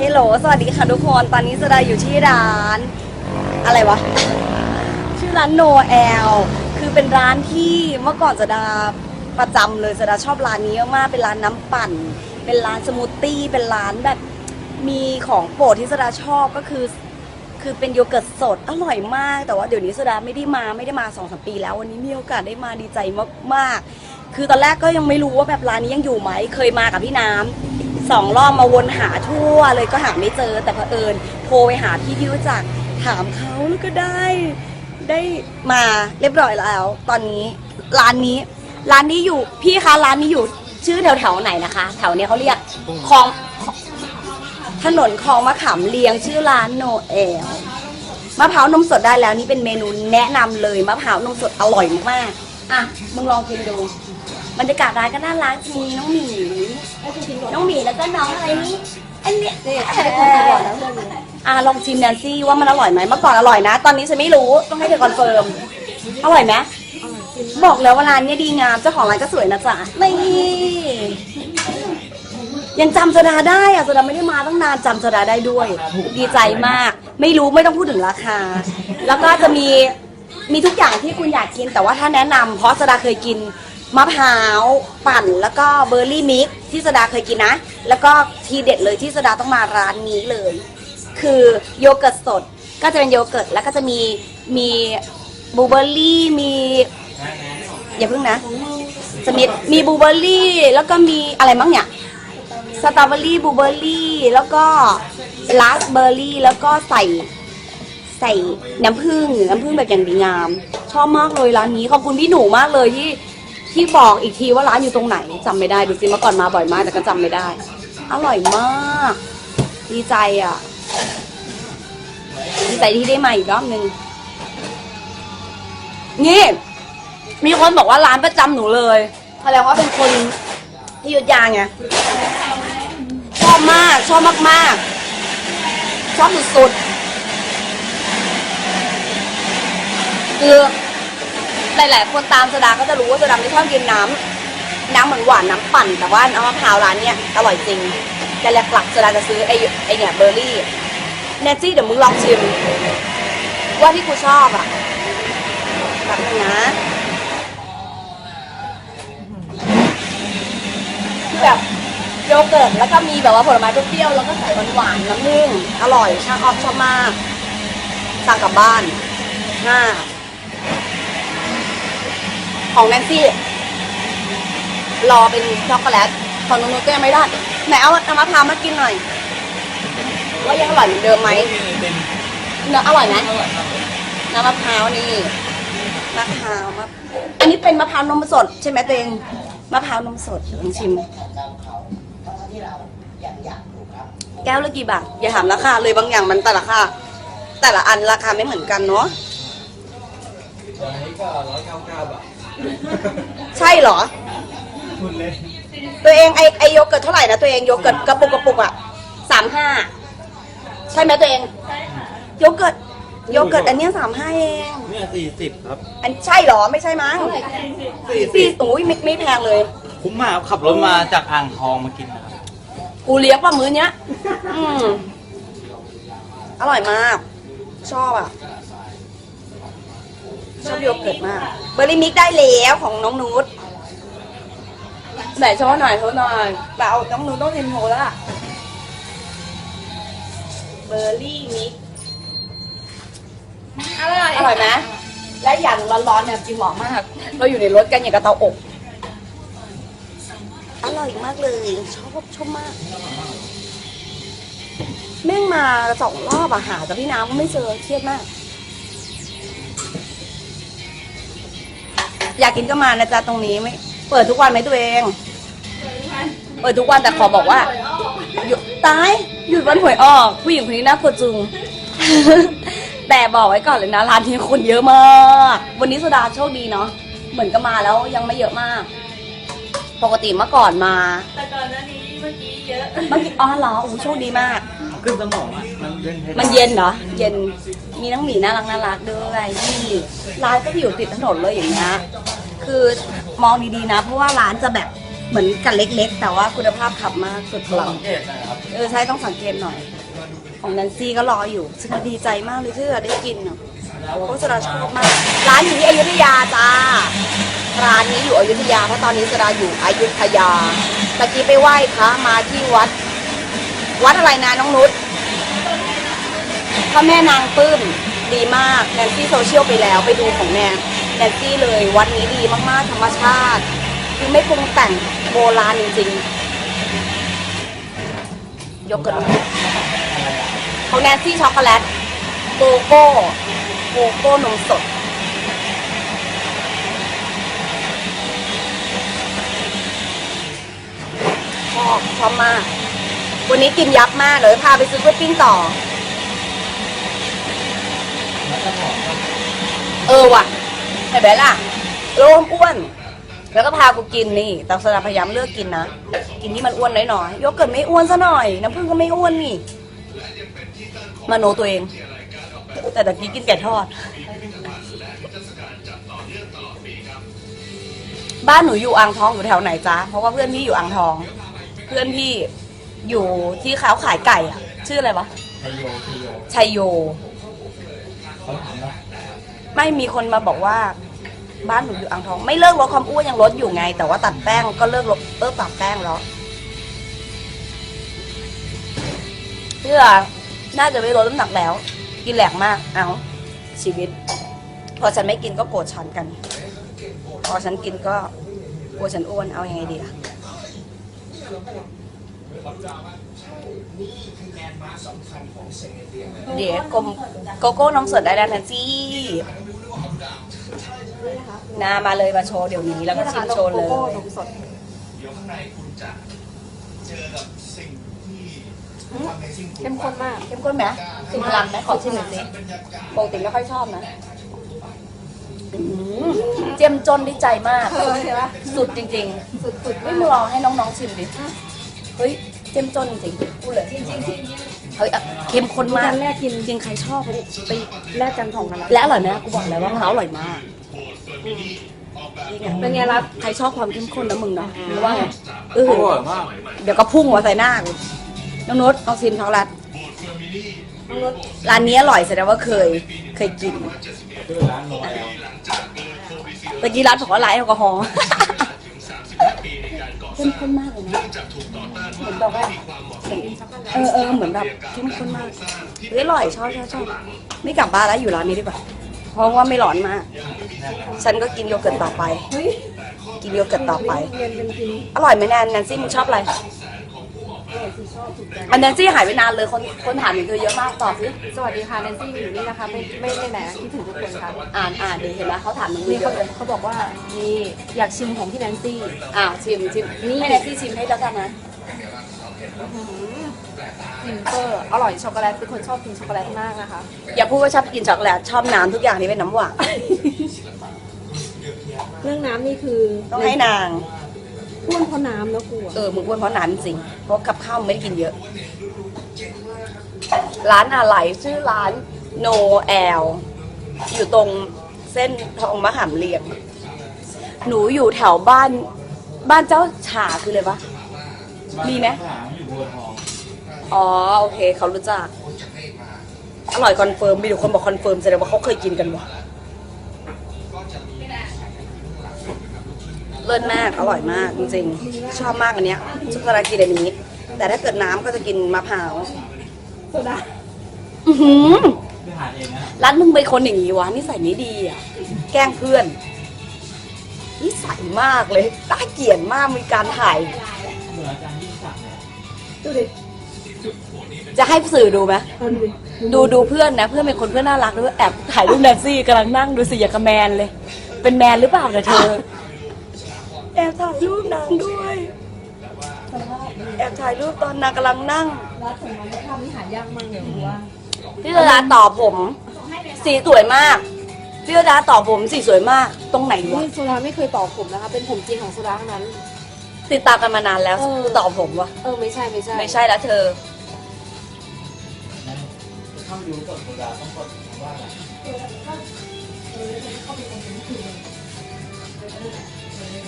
เฮลโหลสวัสดีค่ะทุกคน ตอนนี้สดาอยู่ที่ร้าน อะไรวะ ชื่อร้านโนแอล คือเป็นร้านที่เมื่อก่อนสดาประจำเลยสดาชอบร้านนี้มากๆเป็นร้านน้ำปั่น เป็นร้านสมูทตี้เป็นร้านแบบมีของโปรดที่สดาชอบก็คือ คือเป็นโยเกิร์ตสดอร่อยมาก แต่ว่าเดี๋ยวนี้สดาไม่ได้มาไม่ได้มาสองสมปีแล้ววันนี้มีโอกาสได้มาดีใจมากๆ คือตอนแรกก็ยังไม่รู้ว่าแบบร้านนี้ยังอยู่ไหมเคยมากับพี่น้ำ สองรอบมาวนหาทั่วเลยก็หาไม่เจอ แต่เผอิญโทรไปหาพี่ที่รู้จักถามเขาแล้วก็ได้ได้มาเรียบร้อยแล้ว ตอนนี้ร้านนี้ ร้านนี้อยู่พี่คะร้านนี้อยู่ชื่อแถวแถวไหนนะคะ แถวเนี้ยเขาเรียกคลองถนนคลองมะขามเลียงชื่อร้านโนเอลมะพร้าวนมสดได้แล้วนี่เป็นเมนูแนะนำเลยมะพร้าวนมสดอร่อยมากอะมึงลองกินดู บรรยากาศร้านก็น่ารักมีน้องหมีน้องหมีแล้วก็น้องอะไรนี่อันเนี้ยอะลองชิมแนนซี่ว่ามันอร่อยไหมเมื่อก่อนอร่อยนะ ตอนนี้ฉันไม่รู้ต้องให้เธอคอนเฟิร์มอร่อยไหมบอกแล้วว่าร้านเนี้ยดีงามเจ้าของร้านก็สวยนะจ๊ะนี่ยังจำสดาได้อะสดาไม่ได้มาตั้งนานจำสดาได้ด้วย ดีใจมาก ไม่รู้ไม่ต้องพูดถึงราคา แล้วก็จะมีมีทุกอย่างที่คุณอยากกิน แต่ว่าถ้าแนะนำเพราะสดาเคยกิน มะพร้าวปั่นแล้วก็เบอร์รี่มิกซ์ที่สดาเคยกินนะ แล้วก็ทีเด็ดเลยที่สดาต้องมาร้านนี้เลย คือโยเกิร์ตสดก็จะเป็นโยเกิร์ตแล้วก็จะมีมีบลูเบอร์รี่มีอย่าเพิ่งนะจะมีมีบลูเบอร์รี่แล้วก็มีอะไรมั้งเนี่ยสตรอเบอรี่บลูเบอร์รี่แล้วก็ลาสเบอร์รี่แล้วก็ใส่ใส่น้ำผึ้งน้ำผึ้งแบบอย่างดีงาม ชอบมากเลยร้านนี้ขอบคุณพี่หนูมากเลยที่ ที่บอกอีกทีว่าร้านอยู่ตรงไหนจำไม่ได้ดูสิเมื่อก่อนมาบ่อยมากแต่ก็จำไม่ได้ อร่อยมาก ดีใจอะ ดีใจที่ได้มาอีกรอบนึง นี่ มีคนบอกว่าร้านประจำหนูเลยแสดงว่าเป็นคนที่อยุธยาไงชอบมาก ชอบมากๆ ชอบสุดๆคือ หลาย ๆ คนตามสดาก็จะรู้ว่าสดาไม่ชอบกินน้ำน้ำเหมือนหวานน้ำปั่น แต่ว่าน้ำมะพร้าวร้านเนี้ยอร่อยจริง แต่หลักๆสดาจะซื้อไอ้ไอ้เนี่ยเบอร์รี่แนนซี่เดี๋ยวมึงลองชิม ว่าที่กูชอบอะแบบนึงนะที่แบบโยเกิร์ตแล้วก็มีแบบว่าผลไม้เปรี้ยวๆแล้วก็ใส่หวานๆน้ำผึ้งอร่อยชาออฟชอบมากสั่งกลับบ้านห้า ของแนนซี่รอเป็นช็อกโกแลตของนุนๆก็ยังไม่ได้ไหนเอาเอามะพร้าวมากินหน่อย ว่ายังอร่อยเหมือนเดิมไหมเนื้ออร่อยไหมน้ำมะพร้าวนี่มะพร้าวมะอันนี้เป็นมะพร้าวนมสด ใช่ไหมตัวเองมะพร้าวนมสดลองชิมแก้วละกี่บาทอย่าถามราคาเลยบางอย่างมันแต่ละค่าแต่ละอันราคาไม่เหมือนกันเนาะอันนี้ก็ร้อยเก้าเก้าบาท ใช่เหรอ คุณเลยตัวเองไอไอโยเกิร์ตเท่าไหร่นะตัวเองโยเกิร์ตกระปุกกระปุกอะสามห้าใช่ไหมตัวเองใช่ค่ะโยเกิร์ตโยเกิร์ตอันเนี้สามห้าเอง เนี่ยสี่สิบครับอันใช่เหรอไม่ใช่มั้งสี่สิสี่บโอ้ยไม่ไม่แพงเลย คุ้มมากครับขับรถมาจากอ่างทองมากินนะครับกูเลี้ยงป่ะมื้อเนี้ย อืม อร่อยมาก ชอบอะ ชอบโยเกิร์ตมาก เบอร์รี่มิกได้แล้วของน้องนูตไหนโชว์หน่อยโชว์หน่อยแต่เอาน้องนูตต้องเทนโชว์แล้วล่ะ เบอร์รี่มิกอร่อยอร่อยไหมและอย่างร้อนๆเนี่ยจริงเหมาะมาก เราอยู่ในรถกันอย่างกับเตาอบ อร่อยมากเลย ชอบชอบมาก แม่งมาสองรอบอะหาแต่พี่น้ำก็ไม่เจอเครียดมาก อยากกินก็มานะจ๊ะตรงนี้ไม่เปิดทุกวันไหมตัวเอง เปิดทุกวันแต่ขอบอกว่าหยุดตายหยุดวันหวยออก ผู้หญิงคนนี้น่ากลัวจุง แต่บอกไว้ก่อนเลยนะร้านนี้คนเยอะมาก วันนี้สุดาโชคดีเนาะเหมือนก็มาแล้วยังไม่เยอะมาก ปกติเมื่อก่อนมา แต่ก่อนหน้านี้เมื่อกี้เยอะ เมื่อกี้อ๋อเหรอโอ้โหโชคดีมาก ขึ้นสมองอะมันเย็นให้มันเย็นเหรอ เย็น มีน้องหมีน่ารักน่ารักด้วยนี่ร้านก็อยู่ติดถนนเลยอย่างเงี้ย คือมองดีๆนะ เพราะว่าร้านจะแบบเหมือนกันเล็กๆ แต่ว่าคุณภาพขับมากสุดพลังสังเกตนะครับเออใช่ต้องสังเกตหน่อย ของแนนซี่ก็รออยู่ซึ่งดีใจมากเลยที่เราได้กินเนาะโฆษณาชอบมาก ร้านอยู่ที่อยุธยาจ้า ร้านนี้อยู่อยุธยาเพราะตอนนี้สดาอยู่อยุธยาตะกี้ไปไหว้พระมาที่วัด วัดอะไรนะน้องนุชพระแม่นางปลื้มดีมากแนนซี่โซเชียลไปแล้วไปดูของแนนแนนซี่เลยวัดนี้ดีมากๆธรรมชาติ คือไม่ปรุงแต่งโบราณจริงๆ ยกกระดูกของแนนซี่ช็อกโกแลตโกโก้โกโก้นมสดชอบชอบมาก วันนี้กินยับมากเดี๋ยวพาไปซื้อกล้วยปิ้งต่อ เออว่ะเห็นไหมล่ะโล่มอ้วน แล้วก็พากูกินนี่แต่สดาพยายามเลือกกินนะ กินที่มันอ้วนน้อยๆโยเกิร์ตไม่อ้วนซะหน่อย น้ำผึ้งก็ไม่อ้วนนี่ มาโนตัวเอง แต่ตะกี้กินไก่ทอด บ้านหนูอยู่อ่างทองอยู่แถวไหนจ๊ะ เพราะว่าเพื่อนพี่อยู่อ่างทอง เพื่อนพี่ อยู่ที่เขาขายไก่อะชื่ออะไรวะไทยโยไทยโยชัยโย เขาถามว่าไม่มีคนมาบอกว่า บ้านหนูอยู่อ่างทอง ไม่เลิกลดความอ้วนยังลดอยู่ไง แต่ว่าตัดแป้งก็เลิกลดเลิกตัดแป้งแล้วเพื่อน่าจะไม่ลดน้ำหนักแล้ว กินแหลกมาก เอาชีวิต พอฉันไม่กินก็โกรธฉันกัน พอฉันกินก็กลัวฉันอ้วนเอาอยัางไงดีล่ะ เดี๋ยวกลมโกโก้น้องสดได้แล้วแนนซี่นามาเลยมาโชว์เดี๋ยวนี้แล้วก็ชิมโชว์เลยเข้มข้นมากเข้มข้นไหมถึงพลังไหมขอชิมหน่อยสิปกติไม่ค่อยชอบนะอื้อหือเจียมจนดีใจมากเห็นปะสุดจริงสุดๆไม่มึงลองให้น้องๆชิมดิ เฮ้ย เจียมจนจริงๆพูดเลยเฮ้ยอะเข้มข้นมาก แรกกินจริงใครชอบไปแลกกันของกันแล้วและอร่อยไหมกูบอกแล้วว่ามันอร่อยมากนี่ไงเป็นไงรับใครชอบความเข้มข้นนะมึงเนาะหรือว่าไงเอออร่อยมากเดี๋ยวก็พุ่งมาใส่หน้ากูน้องนุชลองชิมช็อกโกแลตน้องรถร้านนี้อร่อยแสดงว่าเคยเคยกินชื่อร้านโนแอลตะกี้ร้านบอกว่าร้านแอลกอฮอล์เข้มข้นมากเลยนะ เหมือนแบบว่าเออเออเหมือนแบบเข้มข้นมากเฮ้ยอร่อยชอบชอบชอบไม่กลับบ้านแล้วอยู่ร้านนี้ดีกว่า เพราะว่าไม่ร้อนมาก ฉันก็กินโยเกิร์ตต่อไปเฮ้ยกินโยเกิร์ตต่อไปเรียนเป็นจริงอร่อยไหมแนนแนนซี่มึงชอบอะไรอันแนนซี่หายไปนานเลยคนคนถามถึงเธอเยอะมากตอบสิสวัสดีค่ะแนนซี่อยู่นี่นะคะ ไม่ไม่ไม่ไหนนะคิดถึงทุกคนค่ะอ่านอ่านดีเห็นไหมเขาถามมึงนี่เยเขาอะเลยเขาบอกว่านี่อยากชิมของพี่แนนซี่อ้าวชิมชิมนี่ให้แนนซี่ชิมให้แล้วกันนะ กินเปอร์อร่อยช็อกโกแลตเป็นคนชอบกินช็อกโกแลตมากนะคะ อย่าพูดว่าชอบกินช็อกโกแลตชอบน้ำทุกอย่างที่เป็นน้ำหวาน เรื่องน้ำนี่คือต้องให้นางอ้วนเพราะน้ำแล้วกูอะเออมึงอ้วนเพราะน้ำจริงเพราะกับข้าวมึงไม่ได้กินเยอะ ร้านอะไรชื่อร้าน No L อยู่ตรงเส้นทองมะขามเรียงหนูอยู่แถวบ้านบ้านเจ้าฉาคืออะไรวะ มีไหมข้างลังอยู่บัวทองอ๋อโอเคเขารู้จัก อร่อยคอนเฟิร์มมีอยู่คนบอกคอนเฟิร์มแสดงว่าเขาเคยกินกันวะเลิศมาก อร่อยมากจริงๆ ชอบมากอันเนี้ยช็อกโกแลตกินอันนี้ แต่ถ้าเกิดน้ำก็จะกินมะพร้าวโซดาอือหือไปหาเองนะร้านมึงเป็นคนอย่างนี้วะนิสัยไม่ดีอะ แกล้งเพื่อนนิสัยมากเลยน่าเกลียดมากมีการถ่าย ดูดิจะให้สื่อดูไหมเออดูดิดูดูเพื่อนนะ เพื่อนเป็นคนเพื่อนน่ารักด้วยแอบถ่ายรูปแนนซี่กำลังนั่งดูสิอย่างกับแมนเลย เป็นแมนหรือเปล่าเนี่ยเธอ แอบถ่ายรูปนางด้วย แอบถ่ายรูปตอนนางกำลังนั่ง ร้านของมันภาพนี้หายากมากเลยรู้ว่าพี่ดาต่อผม สีสวยมากพี่ดาต่อผมสีสวยมาก ตรงไหนวะ นี่โซดาไม่เคยต่อผมนะคะ เป็นผมจริงของโซดาทั้งนั้น ติดตามกันมานานแล้วเออกูต่อผมวะเออไม่ใช่ไม่ใช่ไม่ใช่แล้วเธอนั่นเข้าดูกดโซดาต้องกดคำว่าอะไร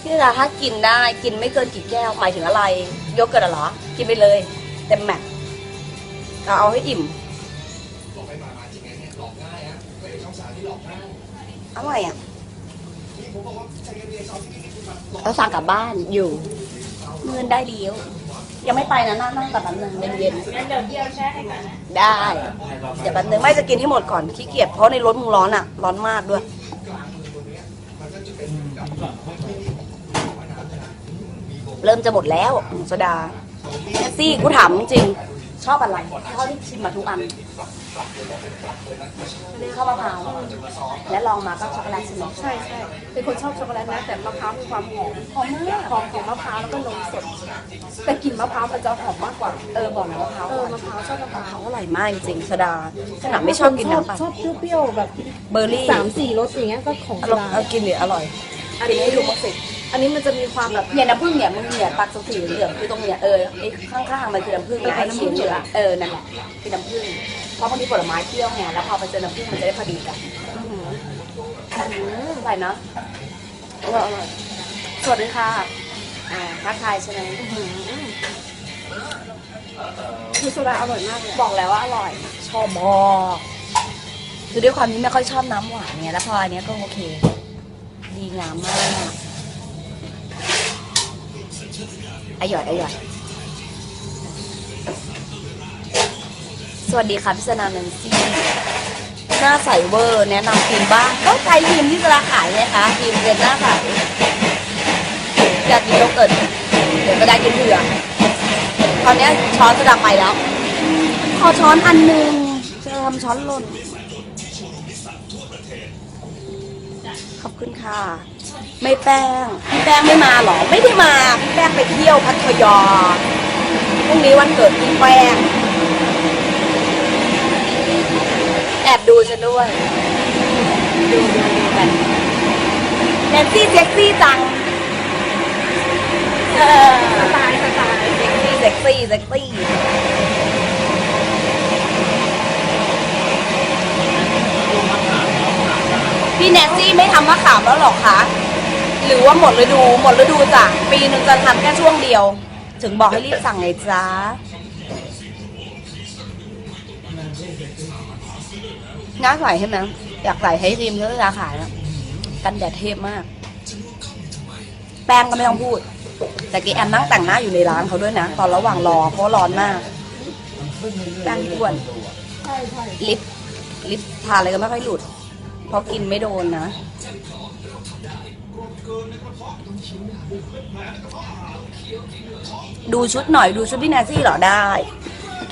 พี่ดาถ้ากินได้กินไม่เกินกี่แก้วหมายถึงอะไรโยเกิร์ตอะเหรอ กินไปเลยเต็มแม็กซ์เอาเอาให้อิ่มอร่อยอะเราสั่งกลับบ้านอยู่ เงินได้เดียว ยังไม่ไปนะนั่งนั่งกับแป๊บนึงเย็นๆงั้นเดี๋ยวเดียวแช่ให้กันนะได้ เดี๋ยวแป๊บนึงไม่จะกินให้หมดก่อนขี้เกียจเพราะในรถมึงร้อนอะ ร้อนมากด้วย เริ่มจะหมดแล้วโซดาแท็กซี่กูถามจริงๆ ชอบอะไรเท่าที่ชิมมาทุกอันข้าวมะพร้าวและลองมาก็ช็อกโกแลตใช่ไหมใช่ใช่เป็นคนชอบช็อกโกแลตนะแต่มะพร้าวมีความหอมหอมมากหอมของมะพร้าวแล้วก็นมสด แต่กลิ่นมะพร้าวมันจะหอมมากกว่าเออบอกนะมะพร้าวเออมะพร้าวชอบมะพร้าวอร่อยมากจริงๆโซดาขนาดไม่ชอบกินน้ำปั่นชอบเปรี้ยวๆแบบเบอร์รี่สามสี่รสอย่างเงี้ยก็ของเอาโซลองดาเอากินดิอร่อยอันกินนี้ให้ดูมั้งสิ อันนี้มันจะมีความแบบเนี่ยน้ำผึ้งเนี่ยมึงเนี่ยตักสีเหลืองคือตรงเนี้ยเออไอ้ข้างๆมันคือน้ำผึ้งนะไอ้สีเหลืองเออนั่นแหละคือน้ำผึ้งเพราะบางทีผลไม้เปรี้ยวไงแล้วพอไปเจอน้ำผึ้งมันจะได้พอดีกันใส่เนาะอร่อยอร่อยสวัสดีค่ะอ่าทักทายใช่ไหมคือโซดาอร่อยมากเลยบอกแล้วว่าอร่อย ชอบบอกคือด้วยความที่ไม่ค่อยชอบน้ำหวานเนี่ยแล้วพออันเนี้ยก็โอเค ดีงามมาก อร่อยอร่อยสวัสดีค่ะพิศนาเนนซี่หน้าใสเวอร์ แนะนำครีมบ้างก็ใช้ครีมที่จะขายไงคะครีมเรียนหน้าใสอยากกินโยเกิร์ตเดี๋ยวก็ได้กินเผื่อตอนนี้ช้อนจะดับไปแล้ว ขอช้อนอันหนึ่งจะทำช้อนหล่นขอบคุณค่ะ ไม่แป้งพี่แป้งไม่มาหรอ ไม่ได้มาพี่แป้งไปเที่ยวพัทยาพรุ่งนี้วันเกิดพี่แป้ง แอบดูฉันด้วย ดูดูดูกันแนนซี่เซ็กซี่จังสไตล์สไตล์เซ็กซี่เซ็กซี่เซ็กซี่พี่แนนซี่ไม่ทำมะขามแล้วหรอคะ หรือว่าหมดฤดูหมดฤดูจ้ะปีหนึ่งจะทำแค่ช่วงเดียว ถึงบอกให้รีบสั่งไงจ้าน่าใส่ใช่ไหมอยากใส่ให้ทีมเพื่อราขายนะกันแดดเทพมาก แป้งก็ไม่ต้องพูด แต่กีแอมนั่งแต่งหน้าอยู่ในร้านเขาด้วยนะ ตอนระหว่างรอเพราะร้อนมาก แป้งอ้วนลิปลิปทาอะไรก็ไม่ค่อยหลุด เพราะกินไม่โดนนะ ดูชุดหน่อยดูชุดพี่แนนซี่เหรอได้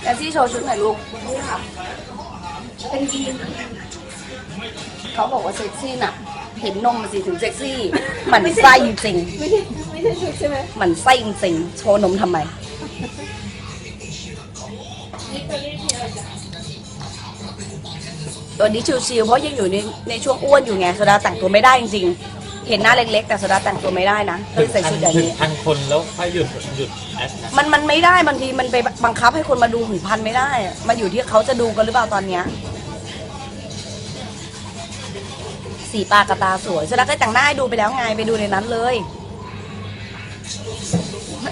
แนนซี่โชว์ชุดหน่อยลูกนี่ค่ะเป็นยีนเขาบอกว่าเซ็กซี่น่ะ เห็นนมมาสิถึงเซ็กซี่หมันไส้จริงๆไม่ใช่ไม่ใช่ชุดใช่ไหมหมันไส้จริงๆโชว์นมทำไม ตัวนี้ชิวๆเพราะยังอยู่ในในช่วงอ้วนอยู่ไงโซดาแต่งตัวไม่ได้จริงๆ เห็นหน้าเล็กๆ แต่โซดาแต่งตัวไม่ได้นะก็เลยใส่ชุดอย่างถึงนี้ พันคนแล้วค่อยหยุดหยุดแอดนะมันมันไม่ได้บางทีมันไปบังคับให้คนมาดูถึงพันไม่ได้อะมันอยู่ที่เขาจะดูกันหรือเปล่าตอนเนี้ยสีปากกระตาสวยโซดาก็แต่งหน้าให้ดูไปแล้วไงไปดูในนั้นเลย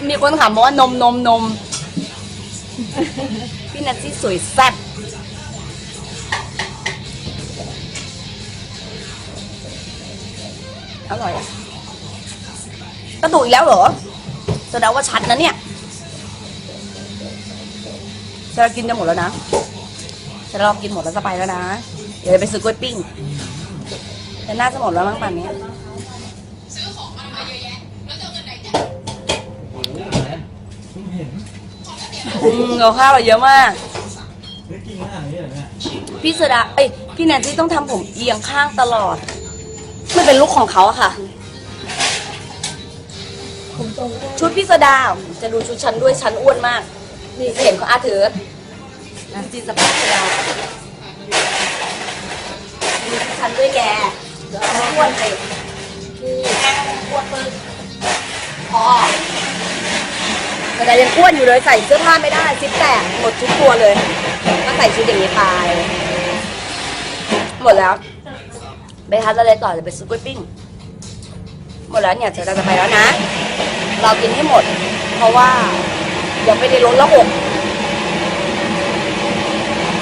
มีคนถามมาว่านมนมนมพี่นัทซี่สวยแซ่บ อร่อยอะกระดูกอีกแล้วเหรอแสดงว่าชัดนะเนี่ยจะกินจะหมดแล้วนะจะลองกินหมดแล้วจะไปแล้วนะ เดี๋ยวไปซื้อกล้วยปิ้งแต่น่าจะหมดแล้วมั้งป่านนี้อืมเราข้าวเราเยอะมากไม่กินอาหารนี่เหรอเนี่ยพี่สดาเอ้ยพี่แนนซี่ต้องทำผมเอียงข้างตลอด มันเป็นลุคของเขาอะค่ะ ชุดพี่สดาจะดูชุดฉันด้วยฉันอ้วนมาก นี่เห็นเขาอาถือจีนสปาสดาดูชุดฉันด้วยแกอ้วนเลยแกอ้วนปึ้งพอแต่ยังอ้วนอยู่เลยใส่เสื้อผ้าไม่ได้ซิปแตกหมดทุกตัวเลยก็ใส่ชุดอย่างนี้ไปหมดแล้ว ไปทานอะไรต่อจะไปซื้อกล้วยปิ้ง หมดแล้วเนี่ยเดี๋ยวเราจะไปแล้วนะ เรากินให้หมด เพราะว่ายังไม่ได้ลดละอก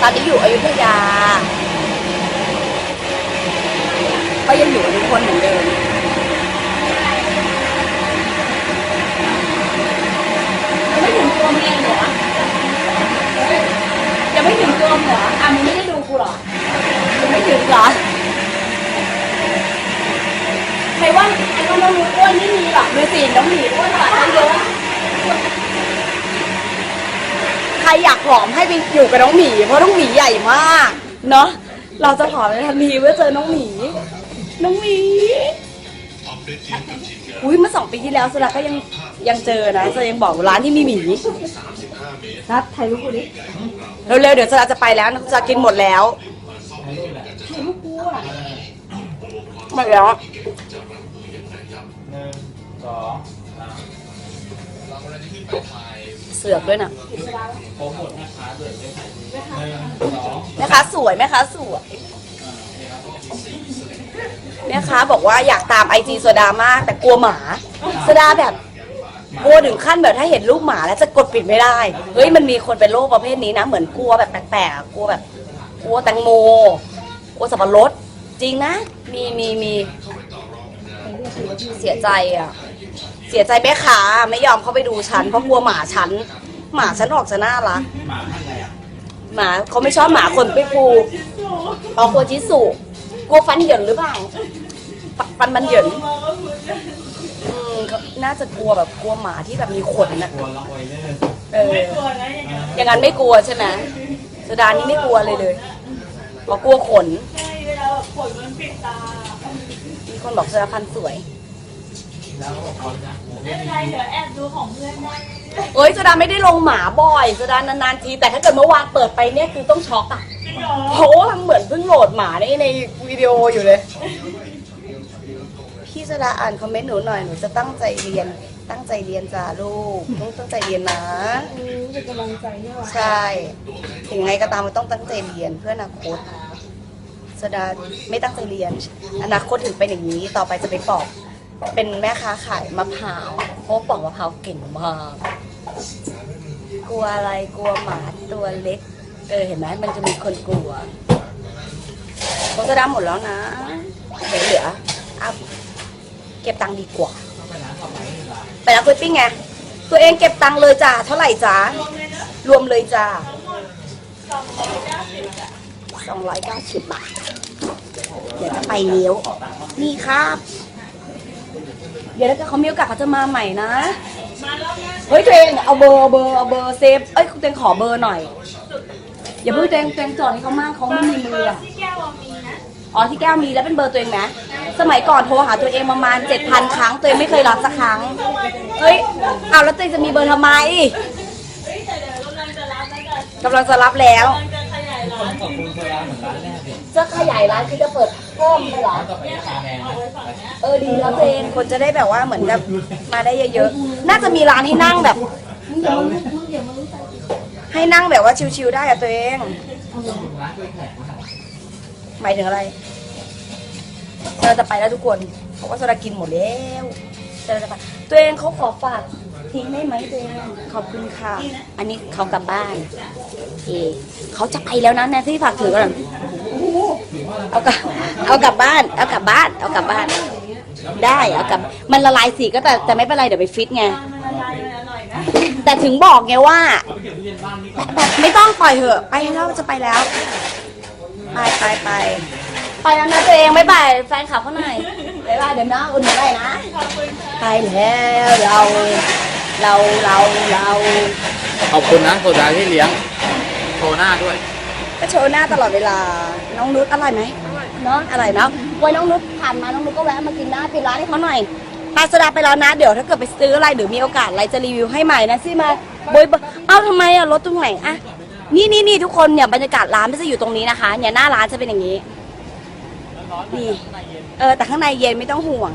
ตอนนี้อยู่อยุธยา ก็ยังอยู่ทุกคนเหมือนเดิมไม่ถึงตัวเมียเหรอยังไม่ถึงตัวเหรออะมึงไม่ได้ดูกูเหรอยังไม่ถึงเหรอ รว่าใครว่าน้องหนูอ้วนไม่มีหรอกดูสิน้องหมีอ้วนกว่าตั้งเยอะใครอยากผอมให้ไปอยู่กับน้องหมี เพราะน้องหมีใหญ่มาก เนาะเราจะผอมในทันทีเมื่อเจอน้องหมี น้องหมีอุ้ยเมื่อสองปีที่แล้วสุดาก็ยังยังเจอนะจะยังบอกร้านที่มีหมีนัดถ่ายรูปกูดิเร็วๆเดี๋ยวสุดาจะไปแล้วจะกินหมดแล้วถ่ายรูปกูอะ หมดแล้วหนึ่งสองสามเสือกด้วยนะโปรโมทแม่ค้าด้วยได้ไหมหนึ่งสองแม่ค้าสวยแม่ค้าสวยแม่ค้าบอกว่าอยากตามไอจีโซดามาก แต่กลัวหมาโซดาแบบกลัวถึงขั้นแบบถ้าเห็นรูปหมาแล้วจะกดปิดไม่ได้เฮ้ยมันมีคนเป็นโรคประเภทนี้นะ เหมือนกลัวแบบแปลกๆอะกลัวแบบกลัวแตงโมกลัวสับปะรด จริงนะ มีมีมีเสียใจอะ เสียใจแม่ค้าไม่ยอมเข้าไปดูฉันเพราะกลัวหมาฉัน หมาฉันออกจะน่ารัก หมาพันธุ์อะล่ะหมาเขาไม่ชอบหมาขนไปฟูอ๋อกลัวจิสุกลัวฟันเหยินหรือเปล่าฟันมันเหยินอืมน่าจะกลัวแบบกลัวหมาที่แบบมีขนนะออยเลอร์เอออย่างนั้นไม่กลัวใช่ไหมสดานี่ไม่กลัวเลยเลยเพราะกลัวขน ใช่เวลาแบบขนมันปิดตามีคนบอกสดาพันธุ์สวยแล้วเขาจะโอ้โหไม่เป็นไรเดี๋ยวแอบดูของเพื่อนได้เอ้ยสดาไม่ได้ลงหมาบ่อยสดานานๆที แต่ถ้าเกิดเมื่อวานเปิดไปเนี่ยคือต้องช็อกอะจริงเหรอเพราะว่าเหมือนเพิ่งโหลดหมาในในวิดีโออยู่เลย พี่สดาอ่านคอมเมนต์หนูหน่อย หนูจะตั้งใจเรียน ตั้งใจเรียนจ้าลูกต้องตั้งใจเรียนนะ เป็นกำลังใจให้เราใช่ ถึงไงก็ตามมันต้องตั้งใจเรียนเพื่ออนาคต สดาไม่ตั้งใจเรียน อนาคตถึงเป็นอย่างนี้ต่อไปจะไปปอก เป็นแม่ค้าขายมะพร้าวเพราะปอกมะพร้าวเก่งมาก กลัวอะไรกลัวหมาตัวเล็ก เออเห็นไหมมันจะมีคนกลัวโฆษณาหมดแล้วนะเดี๋ยวเหลือเอาเก็บตังค์ดีกว่า ไปร้านก๋วยปิ้งไง ตัวเองเก็บตังค์เลยจ้าเท่าไหร่จ้ารวมเลยจ้า สองร้อยเก้าสิบบาท เดี๋ยวจะไปเลี้ยว นี่ครับ เดี๋ยวถ้าเกิดเขามีโอกาสเขาจะมาใหม่นะ เฮ้ยตัวเองเอาเบอร์เอาเบอร์เอาเบอร์เซฟ เอ้ยตัวเองขอเบอร์หน่อย อย่าเพิ่งตัวเองตัวเองจอดให้เขามากเขาไม่มีมืออะอ๋อที่แก้วมีแล้วเป็นเบอร์ตัวเองไหมสมัยก่อนโทรหาตัวเองประมาณเจ็ดพันครั้ง ตัวเองไม่เคยรับสักครั้ง เฮ้ยเอาแล้วตัวเองจะมีเบอร์ทำไมเฮ้ยแต่เดี๋ยวกำลังจะรับแล้วกำลังจะ รับแล้วกำลังจะขยายร้านขอบคุณโซดาเหมือนร้านแรกเลยจะขยายร้านคือจะเปิดเพิ่มไหมเหรอต่อไปราคาแพงนะเออดีแล้วตัวเองคนจะได้แบบว่าเหมือนแบบมาได้เยอะๆ น่าจะมีร้านให้นั่งแบบ ให้นั่งแบบว่าชิวๆได้อะตัวเอง ร้านกล้วยแขกมากหมายถึงอะไร เราจะไปแล้วทุกคน เพราะว่าโซดากินหมดแล้วเราจะไปตัวเองเขาขอฝาก ทิ้งได้ไหมตัวเองขอบคุณค่ะ อันนี้เขากลับบ้านเอเขาจะไปแล้วนะแนนซี่ฝากถือก่อนเอากลับเอากลับบ้าน เอากลับบ้าน เอากลับบ้าน ได้เอากลับ มันละลายสีก็แต่แต่ไม่เป็นไรเดี๋ยวไปฟิตไงมันละลายมันอร่อยนะแต่ถึงบอกไงว่าเอาไปเก็บทุเรียนบ้านนี้ก่อนแบบไม่ต้องปล่อยเถอะ ไปแล้วจะไปแล้ว ไปไปไปไปแล้วนะตัวเองบ๊ายบายแฟนคลับเขาหน่อยบ๊ายบายเดี๋ยวนะอุ่นไปนะขอบคุณค่ะไปแล้วเรา เราเราเราขอบคุณนะโซดาที่เลี้ยงโชว์หน้าด้วย ก็โชว์หน้าตลอดเวลา น้องนุชอร่อยไหมเนาะอร่อยเนาะวันน้องนุชผ่านมาน้องนุชก็แวะมากินหน้าปิดร้านให้เขาหน่อยปาสดาไปแล้วนะ เดี๋ยวถ้าเกิดไปซื้ออะไรหรือมีโอกาสอะไรจะรีวิวให้ใหม่นะซี่มาบอยเอ้าทำไมอะรถตรงไหนอะนี่นี่นี่ทุกคนเนี่ยบรรยากาศร้านไม่จะอยู่ตรงนี้นะคะ เนี่ยหน้าร้านจะเป็นอย่างนี้นี่เออแต่ข้างในเย็นไม่ต้องห่วง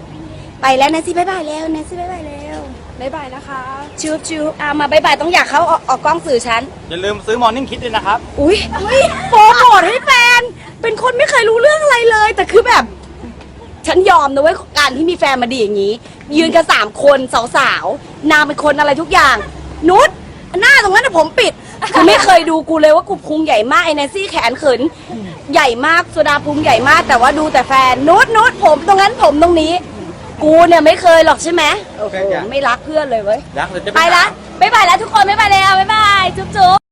ไปแล้วแนนซี่บายบายแล้วแนนซี่บายบายแล้ว บ๊ายบายนะคะชูบชูบอะมาบายบายต้องอยากเข้าออกออกกล้องสื่อฉัน อย่าลืมซื้อมอร์นิ่งคิดด้วยนะครับ อุ้ยอุ้ยโปรโมทให้แฟน เป็นคนไม่เคยรู้เรื่องอะไรเลย แต่คือแบบฉฉันยอมนะเว้ยการที่มีแฟนมาดีอย่างนี้ ยืนกันสามคนสาวๆนางเป็นคนอะไรทุกอย่าง นุชหน้าตรงนั้นนะผมปิด คือไม่เคยดูกูเลยว่ากูพุงใหญ่มากไอแนนซี่แขนเขิน ใหญ่มากโซดาพุงใหญ่มาก แต่ว่าดูแต่แฟนนุชนุชผมตรงนั้นผมตรงนี้ กูเนี่ยไม่เคยหรอกใช่ไหมโอ้โหไม่รักเพื่อนเลยเว้ย รักเลยจะไปละบ๊ายบายแล้วทุกคนบ๊ายบายแล้ว บ๊ายบาย จุ๊บจุ๊บ